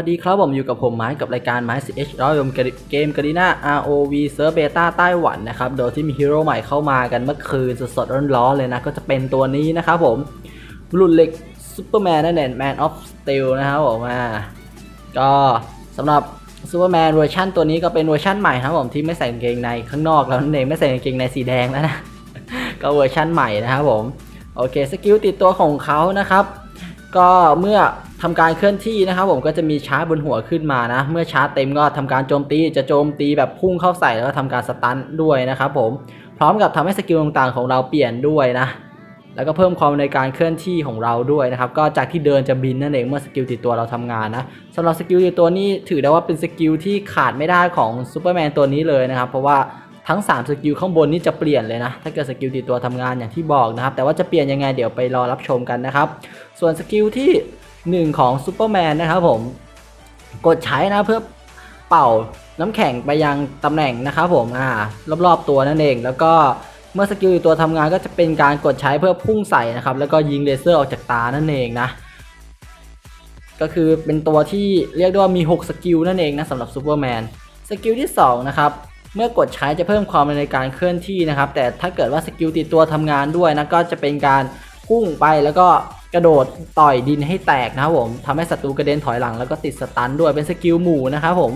สวัสดีครับผมอยู่กับผมไม้กับรายการไม้ 10H ร้อยยมเกมกา r ีนา ROV เซิร์ฟเบต้าไต้หวันนะครับโดยที่มีฮีโร่ใหม่เข้ามากันเมื่อคืนสดๆร้อนๆเลยนะก็จะเป็นตัวนี้นะครับผมบุรุษเล็กซูเปอร์แมนนั่นเองแมนออฟสตีลนะครับผมอ่าก็สำหรับซูเปอร์แมนเวอร์ชันตัวนี้ก็เป็นเวอร์ชันใหม่นะครับผมที่ไม่ใส่กางเกงในข้างนอกแล้วนั่นเองไม่ใส่กางเกงในสีแดงแล้วนะก็เวอร์ชันใหม่นะครับผมโอเคสกิลติดตัวของเขานะครับ ก็เมื่อ ทำการเคลื่อนที่นะครับผมก็จะมีชาร์จบนหัวขึ้นมานะ เมื่อชาร์จเต็มก็ทำการโจมตี จะโจมตีแบบพุ่งเข้าใส่แล้วก็ทำการสตันด้วยนะครับผม พร้อมกับทำให้สกิลต่างๆของเราเปลี่ยนด้วยนะ แล้วก็เพิ่มความในการเคลื่อนที่ของเราด้วยนะครับ ก็จากที่เดินจะบินนั่นเองเมื่อสกิลติดตัวเราทำงานนะสำหรับสกิลติดตัวนี้ถือได้ว่าเป็นสกิลที่ขาดไม่ได้ของซูเปอร์แมนตัวนี้เลยนะครับ เพราะว่าทั้ง 3 สกิลข้างบนนี่จะเปลี่ยนเลยนะ ถ้าเกิดสกิลติดตัวทำงานอย่างที่บอกนะครับ แต่ว่าจะเปลี่ยนยังไงเดี๋ยวไปรอรับชมกันนะครับ ส่วนสกิลที่ 1ของซูเปอร์แมนนะครับผมกดใช้นะเพื่อเป่าน้ำแข็งไปยังตำแหน่งนะครับผมอ่ารอบๆตัวนั่นเอง แล้วก็เมื่อสกิลตัวทำงานก็จะเป็นการกดใช้เพื่อพุ่งใส่นะครับ แล้วก็ยิงเลเซอร์ออกจากตานั่นเองนะ ก็คือเป็นตัวที่เรียกได้ว่ามี 6 สกิลนั่นเองนะสำหรับซูเปอร์แมนสกิลที่ 2 นะครับ เมื่อกดใช้จะเพิ่มความเร็วในการเคลื่อนที่นะครับ แต่ถ้าเกิดว่าสกิลติดตัวทำงานด้วยนะก็จะเป็นการพุ่งไปแล้วก็ กระโดดต่อยดินให้แตกนะครับผมทำให้ศัตรูกระเด็นถอยหลังแล้วก็ติดสตันด้วยเป็นสกิลหมู่นะครับผม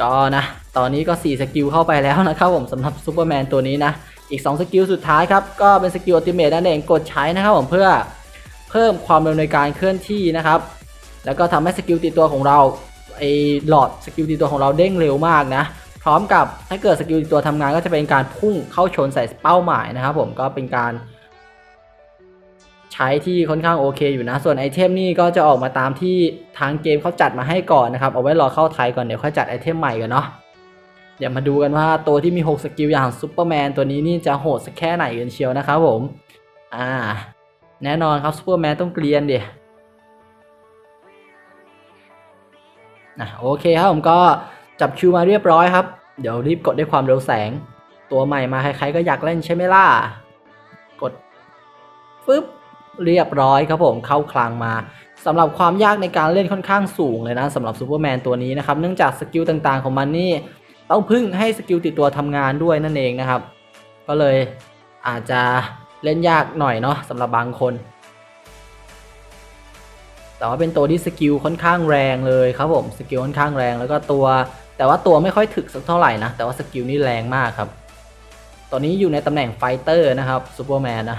ก็นะตอนนี้ก็ 4 สกิลเข้าไปแล้วนะครับผมสำหรับซูเปอร์แมนตัวนี้นะอีก 2 สกิลสุดท้ายครับก็เป็นสกิลอัลติเมทนั่นเองกดใช้นะครับผมเพื่อเพิ่มความเร็วในการเคลื่อนที่นะครับ แล้วก็ทำให้สกิลติดตัวของเราไอหลอดสกิลติดตัวของเราเด้งเร็วมากนะพร้อมกับถ้าเกิดสกิลติดตัวทำงานก็จะเป็นการพุ่งเข้าชนใส่เป้าหมายนะครับผมก็เป็นการ ใช้ที่ค่อนข้างโอเคอยู่นะ ส่วนไอเทมนี่ก็จะออกมาตามที่ทางเกมเขาจัดมาให้ก่อนนะครับ เอาไว้รอเข้าไทยก่อนเดี๋ยวค่อยจัดไอเทมใหม่กันเนาะเดี๋ยวมาดูกันว่าตัวที่มี 6 สกิลอย่างซูเปอร์แมนตัวนี้นี่จะโหดสักแค่ไหนกันเชียวนะครับผม อ่า แน่นอนครับซูเปอร์แมนต้องเกลียนเดินะโอเคครับผมก็จับคิวมาเรียบร้อยครับ เดี๋ยวรีบกดด้วยความเร็วแสง ตัวใหม่มาใครๆก็อยากเล่นใช่ไหมล่ะ กดฟึ๊บ เรียบร้อยครับผมเข้าคลังมาสำหรับความยากในการเล่นค่อนข้างสูงเลยนะสำหรับซูเปอร์แมนตัวนี้นะครับเนื่องจากสกิลต่างๆของมันนี่ต้องพึ่งให้สกิลติดตัวทำงานด้วยนั่นเองนะครับ ก็เลยอาจจะเล่นยากหน่อยเนาะสำหรับบางคน แต่ว่าเป็นตัวที่สกิลค่อนข้างแรงเลยครับผมสกิลค่อนข้างแรงแล้วก็ตัว แต่ว่าตัวไม่ค่อยถึกสักเท่าไหร่นะแต่ว่าสกิลนี่แรงมากครับ ตอนนี้อยู่ในตำแหน่งไฟเตอร์นะครับซูเปอร์แมนนะ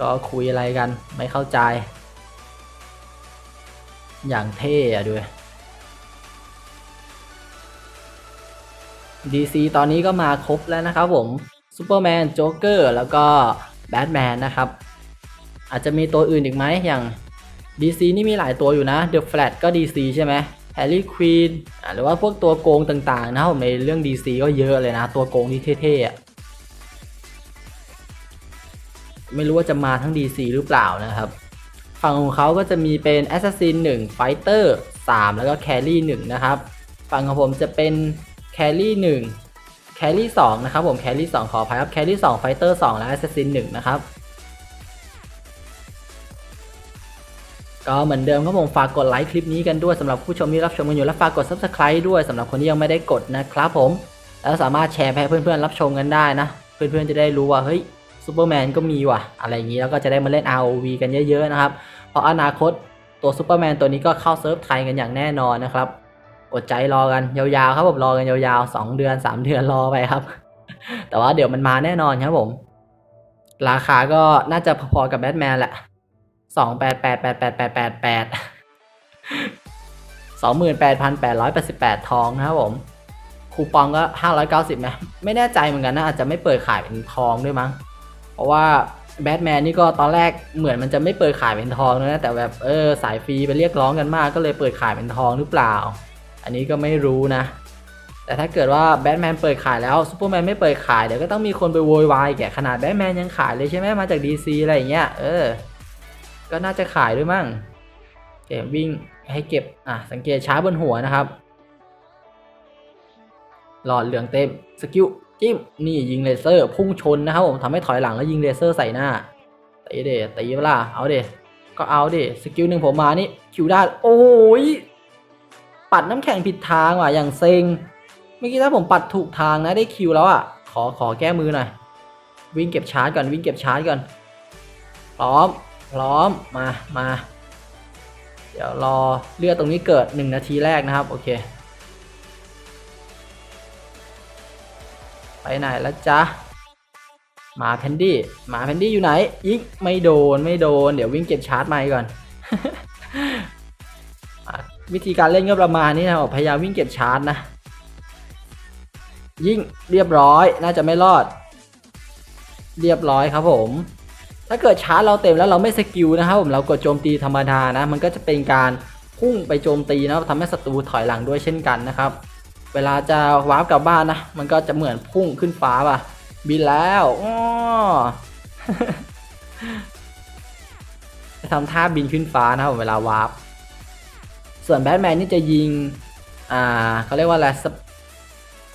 ก็คุยอะไรกันไม่เข้าใจ อย่างเท่อะด้วย DC ตอนนี้ก็มาครบแล้วนะครับผมซูเปอร์แมนโจ๊กเกอร์แล้วก็แบทแมนนะครับ อาจจะมีตัวอื่นอีกไหมอย่าง DC นี่มีหลายตัวอยู่นะ The Flash ก็ DC ใช่ไหม Harley Quinn อะหรือว่าพวกตัวโกงต่างๆ นะครับผมในเรื่อง DC ก็เยอะเลยนะ ตัวโกงที่เท่ๆ ไม่รู้ว่าจะมาทั้ง DC หรือเปล่านะครับ ฝั่งของเขาก็จะมีเป็น Assassin 1 Fighter 3 แล้วก็ Carry 1 นะครับ ฝั่งของผมจะเป็น Carry 1 Carry 2 นะครับผม Carry 2 ขออภัยครับ Carry 2 Fighter 2 และ Assassin 1 นะครับก็เหมือนเดิมครับผมฝากกดไลค์คลิปนี้กันด้วยสำหรับผู้ชมที่รับชมกันอยู่และฝากกด Subscribe ด้วยสำหรับคนที่ยังไม่ได้กดนะครับผม แล้วสามารถแชร์ให้เพื่อนๆรับชมกันได้นะ เพื่อนๆจะได้รู้ว่าเฮ้ย ซูเปอร์แมนก็มีว่ะ อะไรอย่างนี้แล้วก็จะได้มาเล่น ROV กันเยอะๆนะครับ เพราะอนาคตตัวซูเปอร์แมนตัวนี้ก็เข้าเซิร์ฟไทยกันอย่างแน่นอนนะครับ อดใจรอกันยาวๆครับผมรอกันยาวๆ 2 เดือน 3 เดือนรอไปครับ แต่ว่าเดี๋ยวมันมาแน่นอนครับผม ราคาก็น่าจะพอๆกับแบทแมนแหละสองแปดแปดแปดแปดแปดแปดแปดสองหมื่นแปดพันแปดร้อยแปดสิบแปดทองนะครับผมคูปองก็ห้าร้อยเก้าสิบนะไม่แน่ใจเหมือนกันนะอาจจะไม่เปิดขายเป็นทองด้วยมั้ง ราะว่าแบทแมนนี่ก็ตอนแรกเหมือนมันจะไม่เปิดขายเป็นทองนะแต่แบบเออสายฟรีไปเรียกร้องกันมากก็เลยเปิดขายเป็นทองหรือเปล่า อันนี้ก็ไม่รู้นะ แต่ถ้าเกิดว่าแบทแมนเปิดขายแล้วซูเปอร์แมนไม่เปิดขายเดี๋ยวก็ต้องมีคนไปโวยวายแกขนาดแบทแมนยังขายเลยใช่ไหมมาจาก DC อะไรอย่างเงี้ยเออ ก็น่าจะขายด้วยมั้งเกมวิ่งให้เก็บอะสังเกตช้าบนหัวนะครับ หลอดเหลืองเต็มสกิล จิ้มนี่ยิงเลเซอร์พุ่งชนนะครับผมทำให้ถอยหลังแล้วยิงเลเซอร์ใส่หน้าตีเดตีเวลาเอาเดก็เอาเดสกิลหนึ่งผมมานี่คิวได้โอ้ยปัดน้ำแข็งผิดทางว่ะอย่างเซ็งเมื่อกี้ถ้าผมปัดถูกทางนะได้คิวแล้วอะขอขอแก้มือหน่อยวิ่งเก็บชาร์จก่อนวิ่งเก็บชาร์จก่อนพร้อมพร้อมมามาเดี๋ยวรอเลือดตรงนี้เกิด 1 นาทีแรกนะครับ โอเค ไปไหนแล้วจ๊ะหมาแพนดี้หมาแพนดี้อยู่ไหนยิงไม่โดนไม่โดน เดี๋ยววิ่งเก็บชาร์จไมค์ก่อน วิธีการเล่นก็ประมาณนี้นะครับพยายามวิ่งเก็บชาร์จนะ ยิ่งเรียบร้อยน่าจะไม่รอด เรียบร้อยครับผม ถ้าเกิดชาร์จเราเต็มแล้วเราไม่สกิลนะครับผมเรากดโจมตีธรรมดานะ มันก็จะเป็นการพุ่งไปโจมตีนะทำให้ศัตรูถอยหลังด้วยเช่นกันนะครับ เวลาจะวาร์ปกลับบ้านนะ มันก็จะเหมือนพุ่งขึ้นฟ้าป่ะ บินแล้วอ้อทำท่าบินขึ้นฟ้านะครับผมเวลาวาร์ป ส่วนแบทแมนนี่จะยิง อ่าเขาเรียกว่าอะไร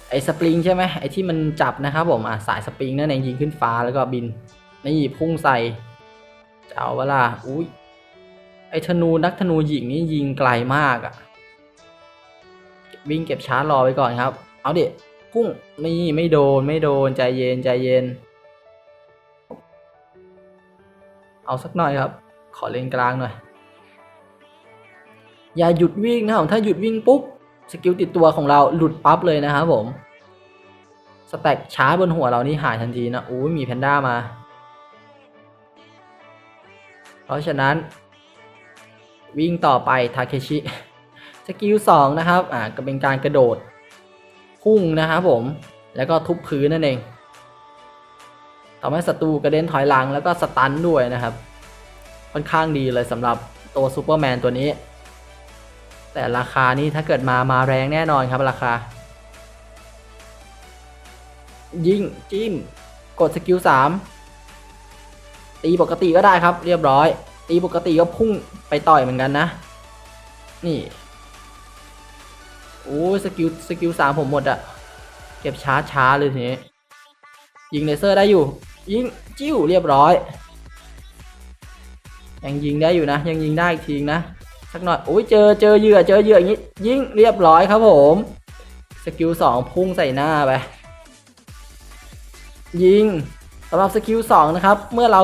ไอ้สปริงใช่ไหมไอ้ที่มันจับนะครับผมอะสายสปริงนั่นเองยิงขึ้นฟ้าแล้วก็บิน นี่พุ่งใส่จะเอาเวลาอุ้ยไอ้ธนูนักธนูหญิงนี่ยิงไกลมากอะ วิ่งเก็บชาร์จรอไปก่อนครับ เอาดิพุ่งนี่ไม่โดนไม่โดนใจเย็นใจเย็น เอาสักหน่อยครับ ขอเลนกลางหน่อย อย่าหยุดวิ่งนะครับถ้าหยุดวิ่งปุ๊บสกิลติดตัวของเราหลุดปั๊บเลยนะครับผมสแต็กช้าบนหัวเรานี่หายทันทีนะอู้ยมีแพนด้ามา เพราะฉะนั้น วิ่งต่อไปทาเคชิ สกิลสองนะครับอ่าก็เป็นการกระโดดพุ่งนะครับผมแล้วก็ทุบพื้นนั่นเองทำให้ศัตรูกระเด็นถอยหลังแล้วก็สตันด้วยนะครับ ค่อนข้างดีเลยสำหรับตัวซูเปอร์แมนตัวนี้ แต่ราคานี่ถ้าเกิดมามาแรงแน่นอนครับราคา ยิงจิ้ม กดสกิลสามตีปกติก็ได้ครับ เรียบร้อย ตีปกติก็พุ่งไปต่อยเหมือนกันนะ นี่ โอ้ยสกิลสกิลสามผมหมดอะเก็บช้าช้าเลยทีนี้ ยิงเลเซอร์ได้อยู่ ยิงจิ้วเรียบร้อย ยังยิงได้อยู่นะ ยังยิงได้อีกทีนะสักหน่อยโอ้ยเจอเจอเหยื่อเจอเหยื่ออย่างนี้ยิงเรียบร้อยครับผมสกิลสองพุ่งใส่หน้าไปยิงสำหรับสกิล2นะครับ เมื่อเรา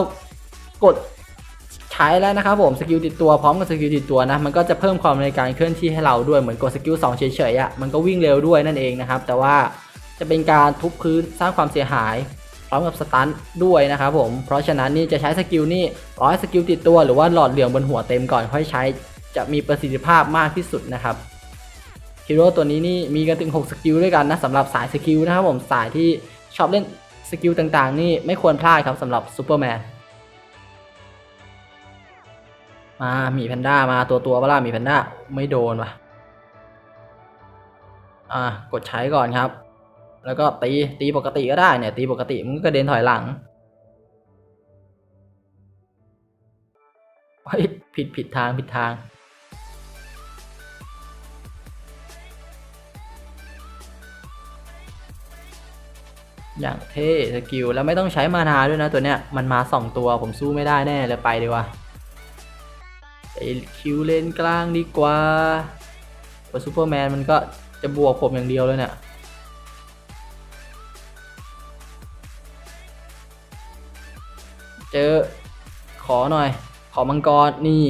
กด ใช้แล้วนะครับผมสกิลติดตัวพร้อมกับสกิลติดตัวนะมันก็จะเพิ่มความในการเคลื่อนที่ให้เราด้วยเหมือนกดสกิล2เฉยๆอะ่ะมันก็วิ่งเร็วด้วยนั่นเองนะครับแต่ว่าจะเป็นการทุบพื้นสร้างความเสียหายพร้อมกับสตันด้วยนะครับผมเพราะฉะนั้นนี่จะใช้สกิลนี่ร้อยสกิลติดตัวหรือว่าหลอดเหลืองบนหัวเต็มก่อนค่อยใช้ จะมีประสิทธิภาพมากที่สุดนะครับฮีโร่ตัวนี้นี่มีกันถึง 6 สกิลด้วยกันนะสำหรับสายสกิลนะครับผมสายที่ชอบเล่นสกิลต่างๆ นี่ไม่ควรพลาดครับสำหรับซูเปอร์แมน มาหมีแพนด้ามาตัวตัวเปล่าหมีแพนด้าไม่โดนวะอ่ากดใช้ก่อนครับ แล้วก็ตีตีปกติก็ได้เนี่ยตีปกติมันก็กระเด็นถอยหลังเฮ้ยผิดผิดทางผิดทางอย่างเท่สกิลแล้วไม่ต้องใช้มานาด้วยนะตัวเนี้ยมันมาสองตัวผมสู้ไม่ได้แน่เลยไปดีกว่า คิวเลนกลางดีกว่าตัวซูเปอร์แมนมันก็จะบวกผมอย่างเดียวเลยเนี่ยเจอขอหน่อย ขอมังกรนี่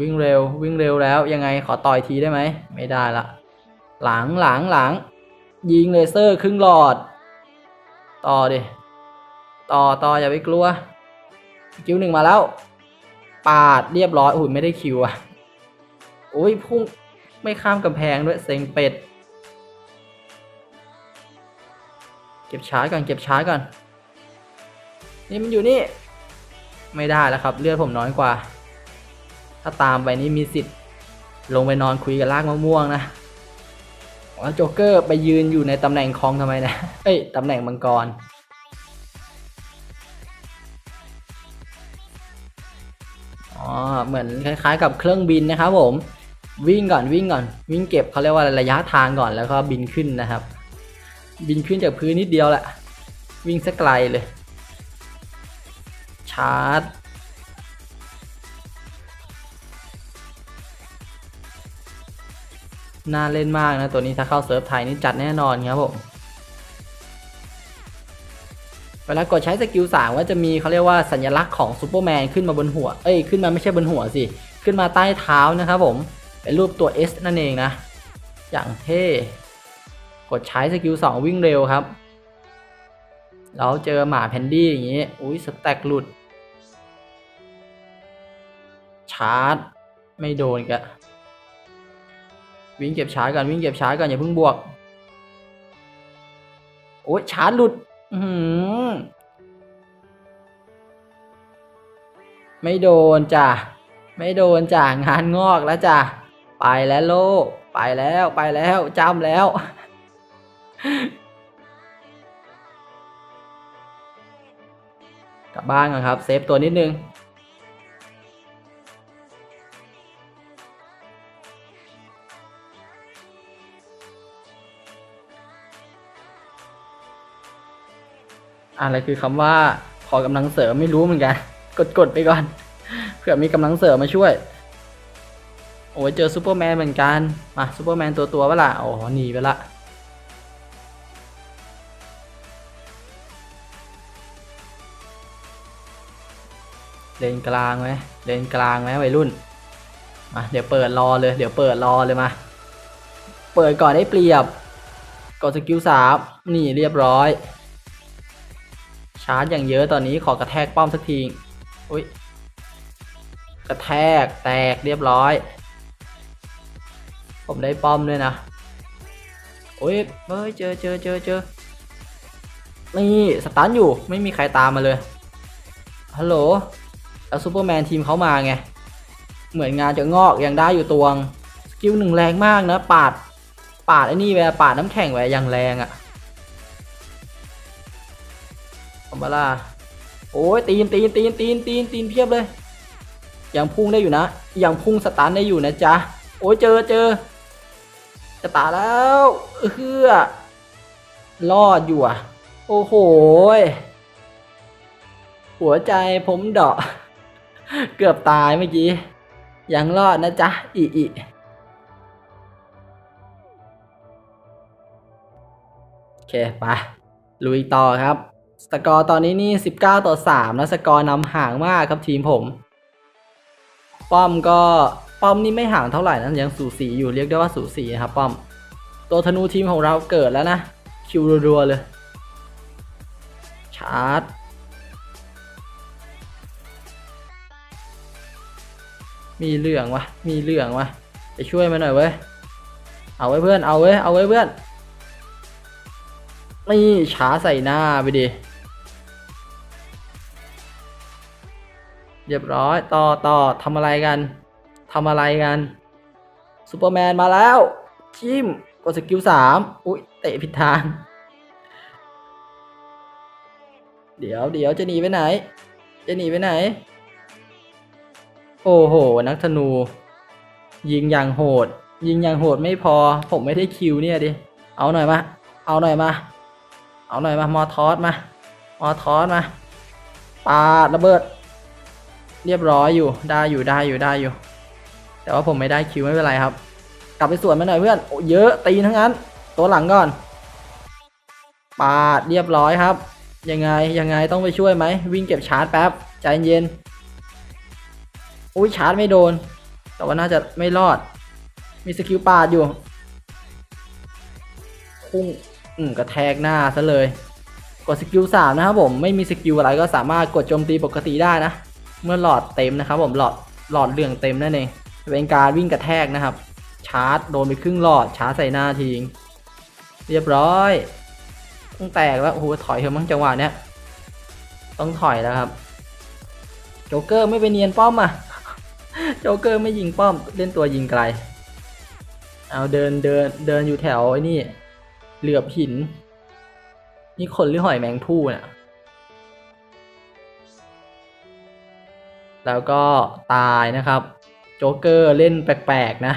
วิ่งเร็ววิ่งเร็วแล้วยังไงขอต่อยทีได้ไหม ไม่ได้ละ หลังหลังหลัง ยิงเลเซอร์ครึ่งหลอด ต่อดิ ต่อต่ออย่าไปกลัว คิวหนึ่งมาแล้ว ปาดเรียบร้อยอุ้ยไม่ได้คิวอะโอ้ยพุ่งไม่ข้ามกำแพงด้วยเซ็งเป็ด เก็บช้าก่อนเก็บช้าก่อน นี่มันอยู่นี่ ไม่ได้แล้วครับ เลือดผมน้อยกว่า ถ้าตามไปนี่มีสิทธิ์ ลงไปนอนคุยกับลากมะม่วงนะว่าโจ๊กเกอร์ไปยืนอยู่ในตำแหน่งคองทำไมนะ เอ้ยตำแหน่งมังกร อ๋อเหมือนคล้ายๆ กับเครื่องบินนะครับผมวิ่งก่อนวิ่งก่อนวิ่งเก็บเขาเรียกว่าระยะทางก่อนแล้วก็บินขึ้นนะครับ บินขึ้นจากพื้นนิดเดียวแหละวิ่งสักไกลเลย ชาร์จน่าเล่นมากนะตัวนี้ถ้าเข้าเซิร์ฟไทยนี่จัดแน่นอนครับผม เวลากดใช้สกิลสามก็จะมีเขาเรียกว่าสัญลักษณ์ของซูเปอร์แมนขึ้นมาบนหัว เอ้ยขึ้นมาไม่ใช่บนหัวสิ ขึ้นมาใต้เท้านะครับผม เป็นรูปตัว S นั่นเองนะ อย่างเท่ กดใช้สกิลสองวิ่งเร็วครับ แล้วเจอหมาแพนดี้อย่างงี้ อุ้ยสแต็กหลุด ชาร์จ ไม่โดนกะวิ่งเก็บชาร์จก่อนวิ่งเก็บชาร์จก่อนอย่าเพิ่งบวก โอ้ยชาร์จหลุด อื้อไม่โดนจ้ะ ไม่โดนจ้ะ งานงอกแล้วจ้ะ ไปแล้วโลก ไปแล้วไปแล้วจำแล้ว กลับบ้านก่อนครับ เซฟตัวนิดนึง อะไรคือคำว่าขอกำลังเสริมไม่รู้เหมือนกัน กดกดไปก่อนเผื่อมีกำลังเสริมมาช่วย โอ้ยเจอซูเปอร์แมนเหมือนกันมาซูเปอร์แมนตัวตัวเปล่ะโอ้โหหนีไปละเลนกลางไหมเลนกลางไหมวัยรุ่นมาเดี๋ยวเปิดรอเลย เดี๋ยวเปิดรอเลยมา เปิดก่อนได้เปรียบ กดสกิลสามนี่เรียบร้อย ชาร์จอย่างเยอะตอนนี้ขอกระแทกป้อมสักทีอุ้ยกระแทกแตกเรียบร้อย ผมได้ป้อมด้วยนะโอ้ยเฮ้ยเจอเจอเจอเจอนี่สตันอยู่ไม่มีใครตามมาเลยฮัลโหลแล้วซูเปอร์แมนทีมเขามาไง เหมือนงานจะงอกยังได้อยู่ตวง สกิลหนึ่งแรงมากนะ ปาด ปาดไอ้นี่แวปาดน้ำแข็งแวยังแรงอะ่ะ มาล่าโอ้ยตีนตีนตีนตีนตีนตีนเพียบเลยยังพุ่งได้อยู่นะยังพุ่งสตาร์ได้อยู่นะจ๊ะโอ้ยเจอเจอจะตายแล้วเฮือรอดอยู่อะ โอ้โหหัวใจผมเดาะเกือบตายเมื่อกี้ ยังรอดนะจ๊ะอีอีโอเคไปลุยต่อครับ สกอร์ตอนนี้นี่ 19 ต่อ3นะสกอร์นำห่างมากครับทีมผม ป้อมก็ป้อมนี่ไม่ห่างเท่าไหร่นะยังสูสีอยู่เรียกได้ว่าสูสีนะครับป้อม ตัวธนูทีมของเราเกิดแล้วนะ คิวรัวๆเลย ชาร์จมีเรืองวะมีเรืองวะไปช่วยมาหน่อยเว้ย เอาไว้เพื่อน เอาไว้ เอาไว้เพื่อน นี่ช้าใส่หน้าไปดิ เรียบร้อยต่อต่อทำอะไรกันทำอะไรกันซูเปอร์แมนมาแล้วชิมกดสกิลสามอุ้ยเตะผิดทาง เดี๋ยวเดี๋ยวจะหนีไปไหน จะหนีไปไหน โอ้โห นักธนู ยิงอย่างโหด ยิงอย่างโหดไม่พอ ผมไม่ได้คิวเนี่ยดิ เอาหน่อยมา เอาหน่อยมา เอาหน่อยมา มอทอสมา มอทอสมาปาระเบิด เรียบร้อยอยู่ได้อยู่ได้อยู่ได้อยู่ แต่ว่าผมไม่ได้คิวไม่เป็นไรครับ กลับไปสวนมาหน่อยเพื่อนโอ้เยอะตีทั้งนั้น ตัวหลังก่อน ปาดเรียบร้อยครับ ยังไงยังไงต้องไปช่วยไหม วิ่งเก็บชาร์จแป๊บใจเย็นอุ้ยชาร์จไม่โดน แต่ว่าน่าจะไม่รอด มีสกิลปาดอยู่พุ่งอืมกระแทกหน้าซะเลย กดสกิลสามนะครับผมไม่มีสกิลอะไรก็สามารถกดโจมตีปกติได้นะ เมื่อหลอดเต็มนะครับผมหลอดหลอดเหลืองเต็มนั่นเองเป็นการวิ่งกระแทกนะครับ ชาร์จโดนไปครึ่งหลอดชาร์จใส่หน้าทิ้งเรียบร้อยต้องแตกแล้วโอ้โหถอยเถอะมั้งจังหวะเนี้ยต้องถอยแล้วครับ โจ๊กเกอร์ไม่ไปเนียนป้อมอะโจ๊กเกอร์ไม่ยิงป้อมเล่นตัวยิงไกล เอาเดินเดินเดินอยู่แถวไอ้นี่ เหลือบหิน นี่คนหรือหอยแมงผู้เนี่ย แล้วก็ตายนะครับ โจ๊กเกอร์เล่นแปลกๆนะ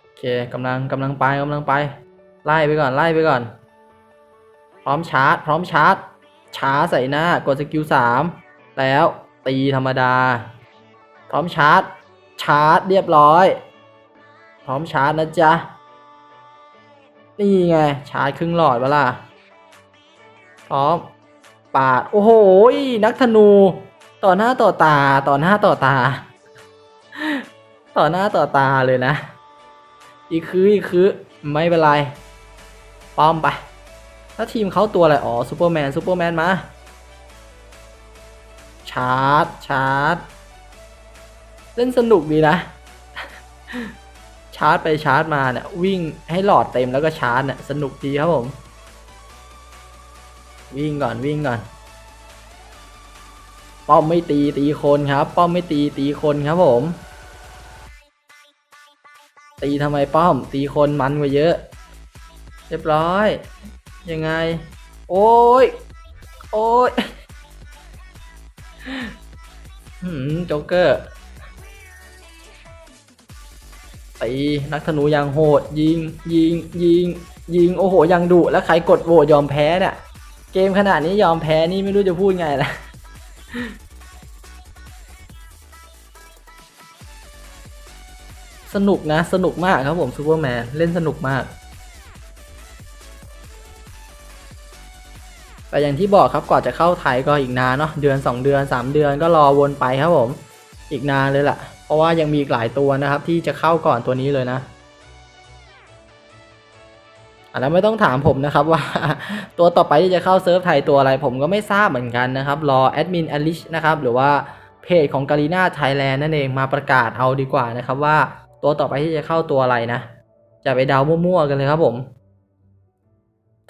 โอเคกำลังกำลังไปกำลังไป ไล่ไปก่อนไล่ไปก่อน พร้อมชาร์จ พร้อมชาร์จช้าใส่หน้ากดสกิลสามแล้วตีธรรมดา พร้อมชาร์จ ชาร์จเรียบร้อย พร้อมชาร์จนะจ๊ะ นี่ไง ชาร์จครึ่งหลอดเวล่ะ พร้อม ปาด โอ้โห นักธนู ต่อหน้าต่อตา ต่อหน้าต่อตา ต่อหน้าต่อตาเลยนะ อีกคืออีกคือ ไม่เป็นไร ป้อมไป ถ้าทีมเขาตัวอะไร อ๋อซูเปอร์แมนซูเปอร์แมนมา ชาร์จ ชาร์จ เล่นสนุกดีนะชาร์จไปชาร์จมาเนี่ยวิ่งให้หลอดเต็มแล้วก็ชาร์จเนี่ยสนุกดีครับผม วิ่งก่อนวิ่งก่อน ป้อมไม่ตีตีคนครับ ป้อมไม่ตีตีคนครับผม ตีทำไมป้อม ตีคนมันกว่าเยอะ เรียบร้อย ยังไง โอ้ย โอ้ยหืมโจ๊กเกอร์ตีนักธนูยังโหด ยิงยิงยิงยิงโอ้โหยังดุแล้วใครกดโหวตยอมแพ้เนี่ย เกมขนาดนี้ยอมแพ้นี่ไม่รู้จะพูดไงล่ะสนุกนะ สนุกมากครับผมซูเปอร์แมนเล่นสนุกมากแต่อย่างที่บอกครับก่อนจะเข้าไทยก็อีกนานเนาะเดือน 2 เดือน 3 เดือนก็รอวนไปครับผม อีกนานเลยล่ะ เพราะว่ายังมีอีกหลายตัวนะครับที่จะเข้าก่อนตัวนี้เลยนะ อันนั้นไม่ต้องถามผมนะครับว่าตัวต่อไปที่จะเข้าเซิร์ฟไทยตัวอะไรผมก็ไม่ทราบเหมือนกันนะครับ รอแอดมินอลิชนะครับหรือว่าเพจของกาลีนาไทยแลนด์นั่นเองมาประกาศเอาดีกว่านะครับว่าตัวต่อไปที่จะเข้าตัวอะไรนะจะไปเดามั่วๆกันเลยครับผม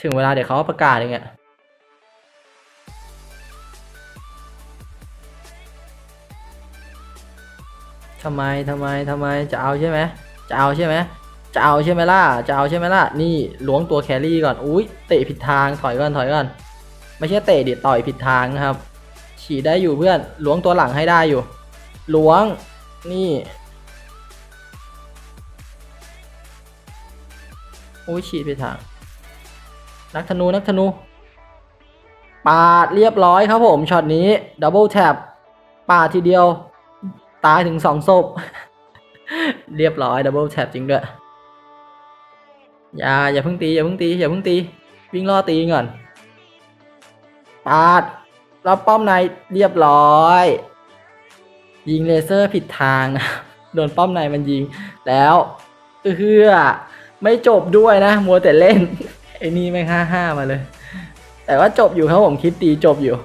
ถึงเวลาเดี๋ยวเขาประกาศเองอะทำไมทำไมทำไมจะเอาใช่ไหมจะเอาใช่ไหม จะเอาใช่ไหมล่ะ จะเอาใช่ไหมล่ะ นี่ล้วงตัวแครี่ก่อน อุ้ยเตะผิดทาง ถอยก่อน ถอยก่อน ไม่ใช่เตะดิต่อยผิดทางนะครับ ฉีดได้อยู่เพื่อน ล้วงตัวหลังให้ได้อยู่ ล้วง นี่ อุ้ยฉีดผิดทาง นักธนู นักธนู ปาดเรียบร้อยครับผม ช็อตนี้ ดับเบิลแท็บ ปาดทีเดียว ตายถึงสองศพ เรียบร้อย ดับเบิลแท็บจริงด้วย อย่าอย่าเพิ่งตีอย่าเพิ่งตีอย่าเพิ่งตี วิ่งล่อตีก่อนปาดรับป้อมในเรียบร้อย ยิงเลเซอร์ผิดทางนะโดนป้อมในมันยิง แล้วเอื้อไม่จบด้วยนะ มัวแต่เล่นไอ้นี่ไม่ห้าห้ามาเลย แต่ว่าจบอยู่ครับผมคลิปตีจบอยู่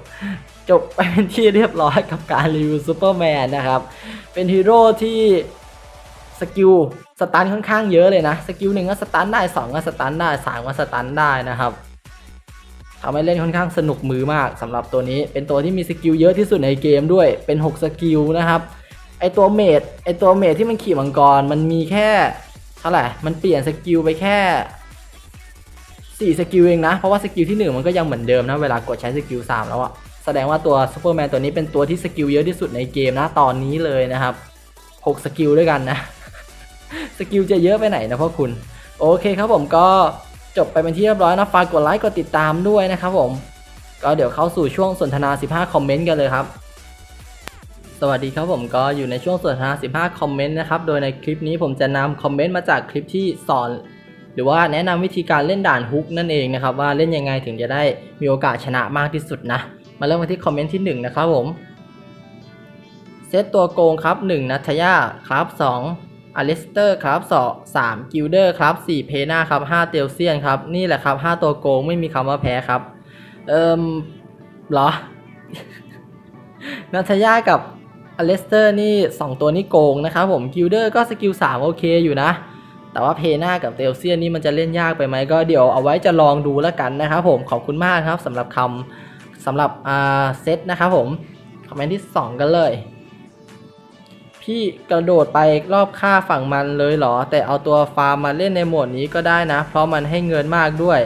จบไปเป็นที่เรียบร้อยกับการรีวิวซูเปอร์แมนนะครับ เป็นฮีโร่ที่สกิล สตันค่อนข้างเยอะเลยนะ สกิลหนึ่งก็สตันได้สองก็สตันได้สามก็สตันได้นะครับทำให้เล่นค่อนข้างสนุกมือมากสำหรับตัวนี้ เป็นตัวที่มีสกิลเยอะที่สุดในเกมด้วยเป็น 6 สกิลนะครับไอตัวเมดไอตัวเมดที่มันขี่มังกรมันมีแค่เท่าไหร่มันเปลี่ยนสกิลไปแค่4สกิลเองนะ เพราะว่าสกิลที่ 1 มันก็ยังเหมือนเดิมนะ เวลากดใช้สกิล3แล้วอะแสดงว่าตัวซูเปอร์แมนตัวนี้เป็นตัวที่สกิลเยอะที่สุดในเกมนะตอนนี้เลยนะครับ 6 สกิลด้วยกันนะ สกิลจะเยอะไปไหนนะพ่อคุณ โอเคครับผมก็จบไปเป็นที่เรียบร้อยนะฝากกดไลค์กดติดตามด้วยนะครับผม ก็เดี๋ยวเข้าสู่ช่วงสนทนา 15 คอมเมนต์กันเลยครับ สวัสดีครับผมก็อยู่ในช่วงสนทนา 15 คอมเมนต์นะครับ โดยในคลิปนี้ผมจะนำคอมเมนต์มาจากคลิปที่สอน หรือว่าแนะนำวิธีการเล่นด่านฮุกนั่นเองนะครับ ว่าเล่นยังไงถึงจะได้มีโอกาสชนะมากที่สุดนะ มาเริ่มกันที่คอมเมนต์ที่1นะครับผมเซตตัวโกงครับ 1 นัทยาครับ 2 อลิสเตอร์ครับ2 3กิลเดอร์ครับ4เพนาครับ5เตลเซียนครับ นี่แหละครับ5ตัวโกงไม่มีคำว่าแพ้ครับ เอิมหรอ นัทยากับอลิสเตอร์นี่2ตัวนี้โกงนะครับผมกิลเดอร์ก็สกิล3โอเคอยู่นะ แต่ว่าเพนากับเตลเซียนนี่มันจะเล่นยากไปไหมก็เดี๋ยวเอาไว้จะลองดูแล้วกันนะครับผมขอบคุณมากครับสำหรับคำสำหรับอ่าเซตนะครับผมคอมเมนต์ที่ 2 กันเลย พี่กระโดดไปรอบค่าฝั่งมันเลยเหรอ แต่เอาตัวฟาร์มมาเล่นในโหมดนี้ก็ได้นะ เพราะมันให้เงินมากด้วย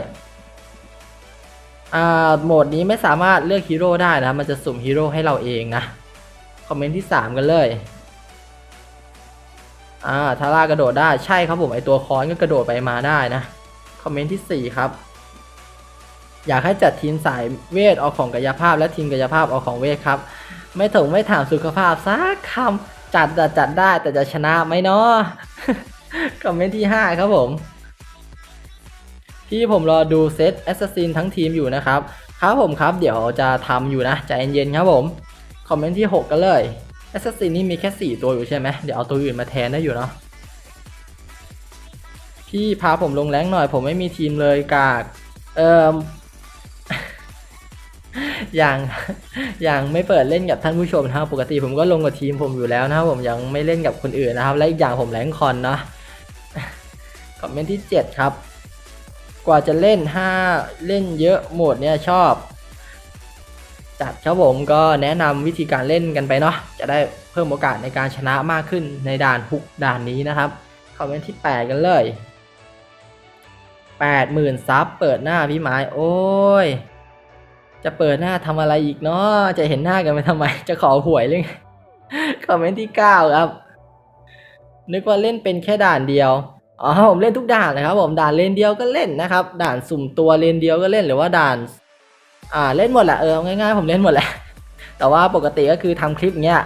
อ่าโหมดนี้ไม่สามารถเลือกฮีโร่ได้นะ มันจะสุ่มฮีโร่ให้เราเองนะ คอมเมนต์ที่ 3 กันเลยอ่าทาร่ากระโดดได้ใช่ครับผมไอตัวคอนก็กระโดดไปมาได้นะ คอมเมนต์ที่ 4 ครับ อยากให้จัดทีมสายเวทเอาของกายภาพ และทีมกายภาพเอาของเวทครับ ไม่ถงไม่ถามสุขภาพสักคำ จัดจัดจัดได้แต่จะชนะไหมเนาะคอมเมนต์ที่ 5 ครับผม ที่ผมรอดูเซตแอสซัสซินทั้งทีมอยู่นะครับ ครับผมครับ เดี๋ยวจะทำอยู่นะใจเย็นๆครับผม คอมเมนต์ที่ 6 กันเลยแอสซัสซินนี่มีแค่ 4 ตัวอยู่ใช่ไหมเดี๋ยวเอาตัวอื่นมาแทนได้อยู่เนาะพี่พาผมลงแรงหน่อย ผมไม่มีทีมเลยกาก เอ่อ อย่างอย่างไม่เปิดเล่นกับท่านผู้ชมนะครับปกติผมก็ลงกับทีมผมอยู่แล้วนะครับผมยังไม่เล่นกับคนอื่นนะครับ และอีกอย่างผมแรงคอนเนาะคอมเมนต์ที่ 7 ครับ กว่าจะเล่น 5 เล่นเยอะโหมดเนี่ยชอบ จัดครับผมก็แนะนำวิธีการเล่นกันไปเนาะจะได้เพิ่มโอกาสในการชนะมากขึ้นในด่านฮุกด่านนี้นะครับคอมเมนต์ที่ 8 กันเลย 80,000ซับเปิดหน้าพี่ไม้โอ้ย จะเปิดหน้าทำอะไรอีกเนาะจะเห็นหน้ากันไปทำไม จะขอหวยหรือไงคอมเมนต์ที่9ครับ นึกว่าเล่นเป็นแค่ด่านเดียวอ๋อผมเล่นทุกด่านนะครับ ผมด่านเลนเดียวก็เล่นนะครับ ด่านสุ่มตัวเลนเดียวก็เล่นหรือว่าด่าน อ่าเล่นหมดแหละเออเอาง่ายๆผมเล่นหมดแหละแต่ว่าปกติก็คือทำคลิปเนี้ย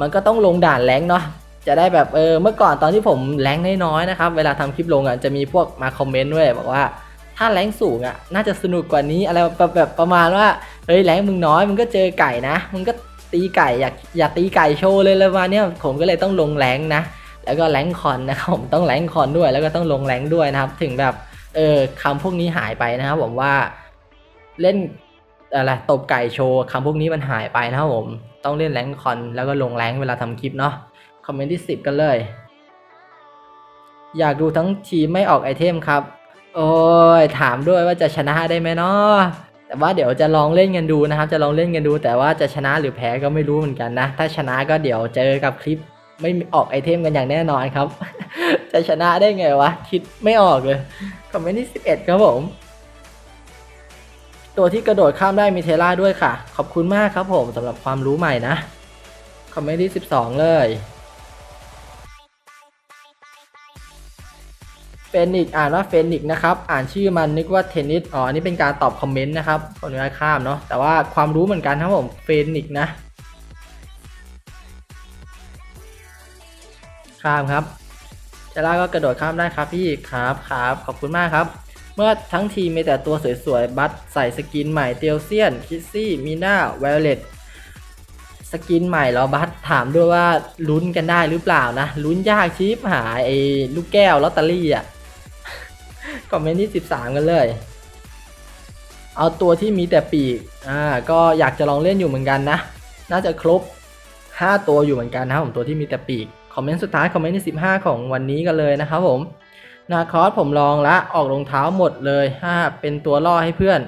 มันก็ต้องลงด่านแรงเนาะจะได้แบบเออเมื่อก่อนตอนที่ผมแรงน้อยๆนะครับ เวลาทำคลิปลงอะจะมีพวกมาคอมเมนต์ด้วยบอกว่า ถ้าแรงสูงอะน่าจะสนุกกว่านี้อะไรแบบแบบประมาณว่าเฮ้ยแรงมึงน้อยมึงก็เจอไก่นะมึงก็ตีไก่อยากอยากตีไก่โชว์เลยเลยมาเนี้ยผมก็เลยต้องลงแรงนะแล้วก็แรงคอนนะครับผมต้องแรงคอนด้วย แล้วก็ต้องลงแรงด้วยนะครับ ถึงแบบเออคำพวกนี้หายไปนะครับผมว่าเล่นอะไรตบไก่โชว์คำพวกนี้มันหายไปนะครับผม ต้องเล่นแรงคอนแล้วก็ลงแรงเวลาทำคลิปเนาะคอมเมนต์ที่ 10 กันเลย อยากดูทั้งทีไม่ออกไอเทมครับ โอ้ยถามด้วยว่าจะชนะได้ไหมเนาะแต่ว่าเดี๋ยวจะลองเล่นกันดูนะครับ จะลองเล่นกันดู แต่ว่าจะชนะหรือแพ้ก็ไม่รู้เหมือนกันนะ ถ้าชนะก็เดี๋ยวเจอกับคลิปไม่ออกไอเทมกันอย่างแน่นอนครับ จะชนะได้ไงวะ คิดไม่ออกเลย คอมเมนต์ที่ 11 ครับผม ตัวที่กระโดดข้ามได้มีเทล่าด้วยค่ะ ขอบคุณมากครับผมสำหรับความรู้ใหม่นะ คอมเมนต์ที่ 12 เลย เฟนิกอ่านว่าเฟนิกนะครับ อ่านชื่อมันนึกว่าเทนนิส อ๋อ อันนี้เป็นการตอบคอมเมนต์นะครับคนอนุญาตข้ามเนาะ แต่ว่าความรู้เหมือนกันครับผม เฟนิกนะ ข้ามครับเจล่าก็กระโดดข้ามได้ครับพี่ ครับครับ ขอบคุณมากครับ เมื่อทั้งทีมีแต่ตัวสวยๆ บัตใส่สกินใหม่เตียวเซียน คิสซี่ มีน่าเวลเลตสกินใหม่แล้วบัตถามด้วยว่าลุ้นกันได้หรือเปล่านะ ลุ้นยากชิปหาไอ้ลูกแก้วลอตเตอรี่อะ คอมเมนต์ที่ 13 กันเลย เอาตัวที่มีแต่ปีกอ่าก็อยากจะลองเล่นอยู่เหมือนกันนะ น่าจะครบ 5 ตัวอยู่เหมือนกันนะครับผมตัวที่มีแต่ปีกคอมเมนต์สุดท้ายคอมเมนต์ที่15 ของวันนี้กันเลยนะครับผมนาคอสผมลองละออกรองเท้าหมดเลยห้าเป็นตัวล่อให้เพื่อน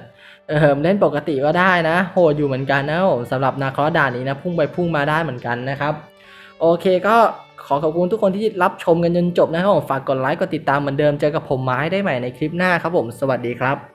เออเล่นปกติก็ได้นะ โหดอยู่เหมือนกันนะครับผมสำหรับนาคอสด่านนี้นะ พุ่งไปพุ่งมาได้เหมือนกันนะครับ โอเคก็ ขอขอบคุณทุกคนที่รับชมกันจนจบนะครับผมฝากกดไลค์กดติดตามเหมือนเดิมเจอกับผมไม้ได้ใหม่ในคลิปหน้าครับผม สวัสดีครับ